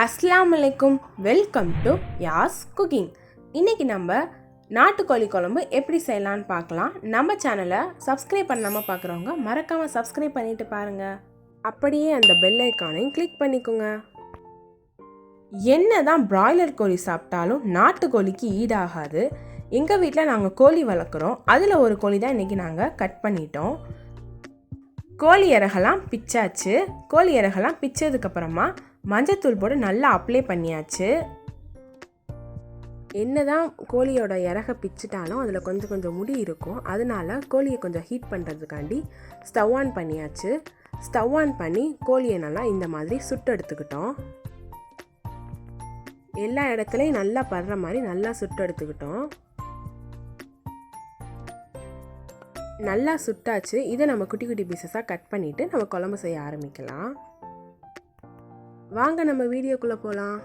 அஸ்லாம் வலைக்கும் welcome to யாஸ் cooking. இன்னைக்கு நம்ம நாட்டுக்கோழி குழம்பு எப்படி செய்யலாம்னு பார்க்கலாம். நம்ம சேனலை சப்ஸ்கிரைப் பண்ணாமல் பார்க்குறவங்க மறக்காமல் சப்ஸ்கிரைப் பண்ணிட்டு பாருங்கள் அப்படியே அந்த பெல் ஐக்கானையும் கிளிக் பண்ணிக்கோங்க. என்ன தான் பிராய்லர் கோழி சாப்பிட்டாலும் நாட்டுக்கோழிக்கு ஈடாகாது. எங்கள் வீட்டில் நாங்கள் கோழி வளர்க்குறோம். அதில் ஒரு கோழி தான் இன்றைக்கி நாங்கள் கட் பண்ணிட்டோம். கோழி இறகெல்லாம் பிச்சாச்சு. கோழி இறகெல்லாம் பிச்சதுக்கப்புறமா மஞ்சத்தூள் போட்டு நல்லா அப்ளை பண்ணியாச்சு. என்னதான் கோழியோட இறக பிச்சுட்டாலும் அதில் கொஞ்சம் கொஞ்சம் முடி இருக்கும். அதனால கோழியை கொஞ்சம் ஹீட் பண்ணுறதுக்காண்டி ஸ்டவ் ஆன் பண்ணியாச்சு. ஸ்டவ் ஆன் பண்ணி கோழியை நல்லா இந்த மாதிரி சுட்டு எடுத்துக்கிட்டோம். எல்லா இடத்துலையும் நல்லா படுற மாதிரி நல்லா சுட்டு எடுத்துக்கிட்டோம். நல்லா சுட்டாச்சு. இதை நம்ம குட்டி குட்டி பீசஸாக கட் பண்ணிவிட்டு நம்ம குழம்பு செய்ய ஆரம்பிக்கலாம். வாங்க நம்ம வீடியோக்குள்ளே போகலாம்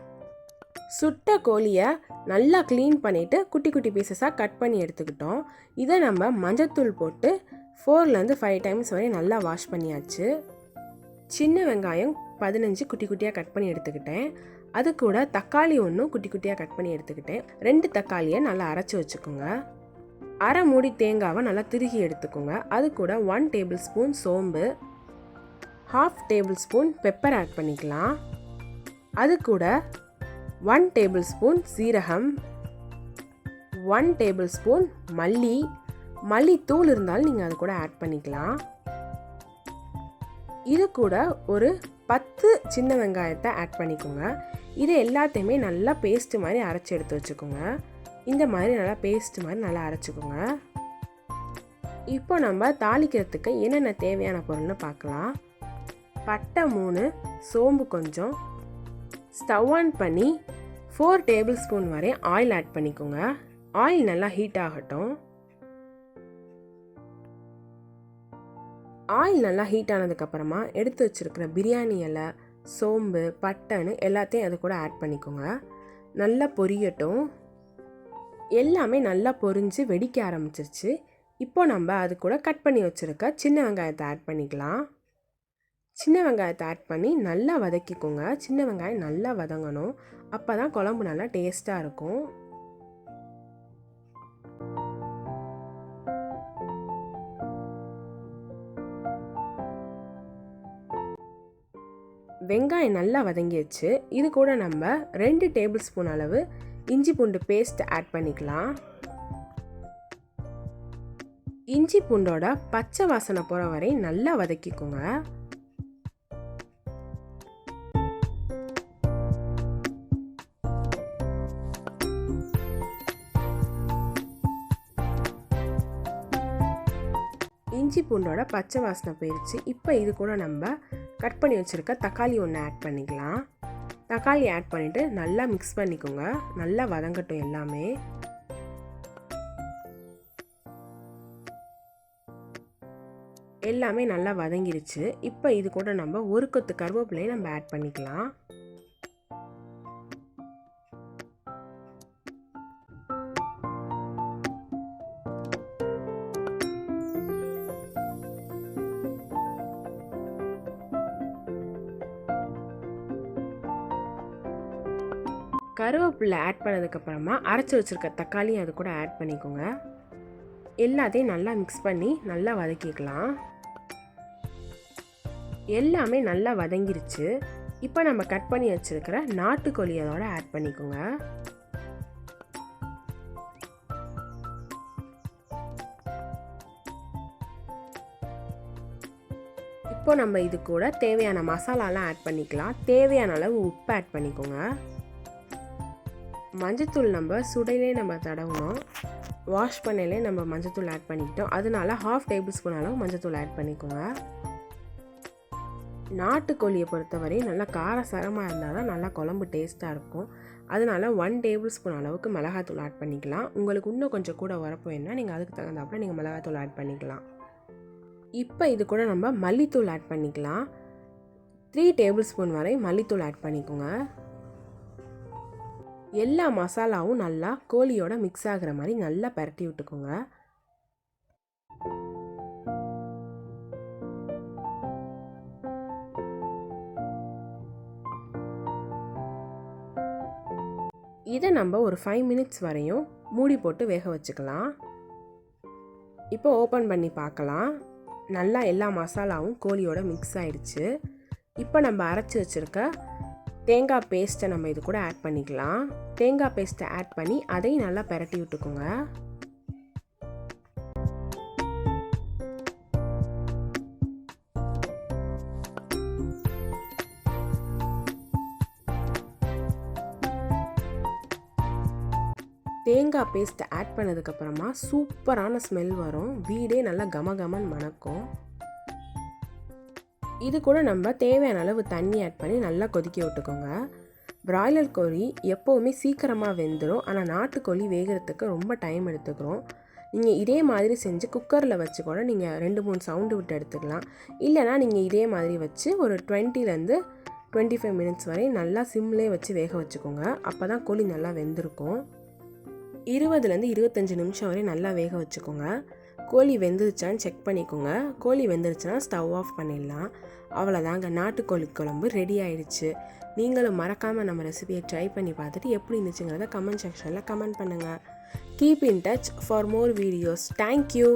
சுட்ட கோழியை நல்லா க்ளீன் பண்ணிவிட்டு குட்டி குட்டி பீசஸாக கட் பண்ணி எடுத்துக்கிட்டோம். இதை நம்ம மஞ்சத்தூள் போட்டு ஃபோர்லேருந்து ஃபைவ் டைம்ஸ் வரையும் நல்லா வாஷ் பண்ணியாச்சு. சின்ன வெங்காயம் பதினஞ்சு குட்டி குட்டியாக கட் பண்ணி எடுத்துக்கிட்டேன். அது கூட தக்காளி ஒன்றும் குட்டி குட்டியாக கட் பண்ணி எடுத்துக்கிட்டேன். ரெண்டு தக்காளியை நல்லா அரைச்சி வச்சுக்கோங்க. அரை மூடி தேங்காவை நல்லா திருகி எடுத்துக்கோங்க. அது கூட ஒன் டேபிள் ஸ்பூன் சோம்பு half table spoon pepper add பண்ணிக்கலாம். அது கூட ஒன் டேபிள் ஸ்பூன் சீரகம் ஒன் டேபிள் ஸ்பூன் மல்லி. மல்லித்தூள் இருந்தாலும் நீங்கள் அது கூட ஆட் பண்ணிக்கலாம். இது கூட ஒரு பத்து சின்ன வெங்காயத்தை ஆட் பண்ணிக்கோங்க. இது எல்லாத்தையுமே நல்லா பேஸ்ட்டு மாதிரி அரைச்சி எடுத்து வச்சுக்கோங்க. இந்த மாதிரி நல்லா பேஸ்ட்டு மாதிரி நல்லா அரைச்சிக்கோங்க. இப்போ நம்ம தாளிக்கிறதுக்கு என்னென்ன தேவையான பொருள்னு பார்க்கலாம். பட்டை மூணு சோம்பு கொஞ்சம் ஸ்டவ் ஆன் பண்ணி ஃபோர் டேபிள் ஸ்பூன் வரை ஆயில் ஆட் பண்ணிக்கோங்க. ஆயில் நல்லா ஹீட் ஆகட்டும். ஆயில் நல்லா ஹீட் ஆனதுக்கப்புறமா எடுத்து வச்சுருக்கிற பிரியாணி இலை சோம்பு பட்டைன்னு எல்லாத்தையும் அது கூட ஆட் பண்ணிக்கோங்க. நல்லா பொரியட்டும். எல்லாமே நல்லா பொரிஞ்சு வெடிக்க ஆரம்பிச்சிருச்சு. இப்போ நம்ம அது கூட கட் பண்ணி வச்சுருக்க சின்ன வெங்காயத்தை ஆட் பண்ணிக்கலாம். சின்ன வெங்காயத்தை ஆட் பண்ணி நல்லா வதக்கிக்கோங்க. சின்ன வெங்காயம் நல்லா வதங்கணும். அப்போ தான் குழம்பு நல்லா டேஸ்ட்டாக இருக்கும். வெங்காயம் நல்லா வதங்கிடுச்சு இது கூட நம்ம ரெண்டு டேபிள் ஸ்பூன் அளவு இஞ்சி பூண்டு பேஸ்ட் ஆட் பண்ணிக்கலாம். இஞ்சி பூண்டோட பச்சை வாசனை போகிற வரை நல்லா வதக்கிக்கோங்க. இஞ்சி பூண்டோட பச்சை வாசனை போயிடுச்சு இப்போ இது கூட நம்ம கட் பண்ணி வச்சுருக்க தக்காளி ஒன்று ஆட் பண்ணிக்கலாம். தக்காளி ஆட் பண்ணிவிட்டு நல்லா மிக்ஸ் பண்ணிக்கோங்க. நல்லா வதங்கட்டும் எல்லாமே. எல்லாமே நல்லா வதங்கிருச்சு. இப்போ இது கூட நம்ம ஒரு கொத்து கருவேப்பிலையை நம்ம ஆட் பண்ணிக்கலாம். கருவேப்பிலை ஆட் பண்ணதுக்கப்புறமா அரைச்சி வச்சுருக்க தக்காளியும் அது கூட ஆட் பண்ணிக்கோங்க. எல்லாத்தையும் நல்லா மிக்ஸ் பண்ணி நல்லா வதக்கிக்கலாம். எல்லாமே நல்லா வதங்கிருச்சு. இப்போ நம்ம கட் பண்ணி வச்சுருக்கிற நாட்டுக்கோழி அதோட ஆட் பண்ணிக்கோங்க. இப்போ நம்ம இது கூட தேவையான மசாலாலாம் ஆட் பண்ணிக்கலாம். தேவையான அளவு உப்பு ஆட் பண்ணிக்கோங்க. மஞ்சத்தூள் நம்ம சுடையிலே நம்ம தடவணும் வாஷ் பண்ணையிலே நம்ம மஞ்சத்தூள் ஆட் பண்ணிக்கிட்டோம். அதனால ஹாஃப் டேபிள் ஸ்பூன் அளவு மஞ்சத்தூள் ஆட் பண்ணிக்கோங்க. நாட்டுக்கோழியை பொறுத்தவரை நல்லா காரசாரமாக இருந்தால் தான் நல்லா குழம்பு டேஸ்ட்டாக இருக்கும். அதனால ஒன் டேபிள் ஸ்பூன் அளவுக்கு மிளகாத்தூள் ஆட் பண்ணிக்கலாம். உங்களுக்கு இன்னும் கொஞ்சம் கூட உரப்பு வேணா நீங்கள் அதுக்கு தகுந்தாப்புல நீங்கள் மிளகாத்தூள் ஆட் பண்ணிக்கலாம். இப்போ இது கூட நம்ம மல்லித்தூள் ஆட் பண்ணிக்கலாம். த்ரீ டேபிள் ஸ்பூன் வரை மல்லித்தூள் ஆட் பண்ணிக்கோங்க. எல்லா மசாலாவும் நல்லா கோழியோட மிக்ஸ் ஆகிற மாதிரி நல்லா பரட்டி விட்டுக்கோங்க. இதை நம்ம ஒரு ஃபைவ் மினிட்ஸ் வரையும் மூடி போட்டு வேக வச்சுக்கலாம். இப்போ ஓப்பன் பண்ணி பார்க்கலாம். நல்லா எல்லா மசாலாவும் கோழியோட மிக்ஸ் ஆயிடுச்சு. இப்போ நம்ம அரைச்சி வச்சுருக்க தேங்காய் பேஸ்ட்டை நம்ம இது கூட ஆட் பண்ணிக்கலாம். தேங்காய் பேஸ்ட்டை ஆட் பண்ணி அதையும் நல்லா பிரட்டி விட்டுக்கோங்க. தேங்காய் பேஸ்ட்டை ஆட் பண்ணதுக்கப்புறமா சூப்பரான ஸ்மெல் வரும். வீடே நல்லா கம கமன்னு மணக்கும் இது கூட நம்ம தேவையான அளவு தண்ணி ஆட் பண்ணி நல்லா கொதிக்க விட்டுக்கோங்க. பிராய்லர் கோழி எப்போவுமே சீக்கிரமாக வெந்துடும் ஆனால் நாட்டுக்கோழி வேகிறதுக்கு ரொம்ப டைம் எடுத்துக்கிறோம் நீங்கள் இதே மாதிரி செஞ்சு குக்கரில் வச்சு கூட நீங்கள் ரெண்டு மூணு சவுண்டு விட்டு எடுத்துக்கலாம். இல்லைனா நீங்கள் இதே மாதிரி வச்சு ஒரு டுவெண்ட்டிலேருந்து டுவெண்ட்டி ஃபைவ் மினிட்ஸ் வரை நல்லா சிம்லேயே வச்சு வேக வச்சுக்கோங்க. அப்போ தான் கோழி நல்லா வெந்திருக்கும். இருபதுலேருந்து இருபத்தஞ்சி நிமிஷம் வரை நல்லா வேக வச்சுக்கோங்க. கோழி வெந்துருச்சான்னு செக் பண்ணிக்கோங்க. கோழி வெந்துருச்சுன்னா ஸ்டவ் ஆஃப் பண்ணிடலாம். அவ்வளோதாங்க நாட்டுக்கோழி குழம்பு ரெடி ஆயிடுச்சு. நீங்களும் மறக்காமல் நம்ம ரெசிபியை ட்ரை பண்ணி பார்த்துட்டு எப்படி இருந்துச்சுங்கிறத கமெண்ட் செக்ஷனில் கமெண்ட் பண்ணுங்கள் keep in touch for more videos thank you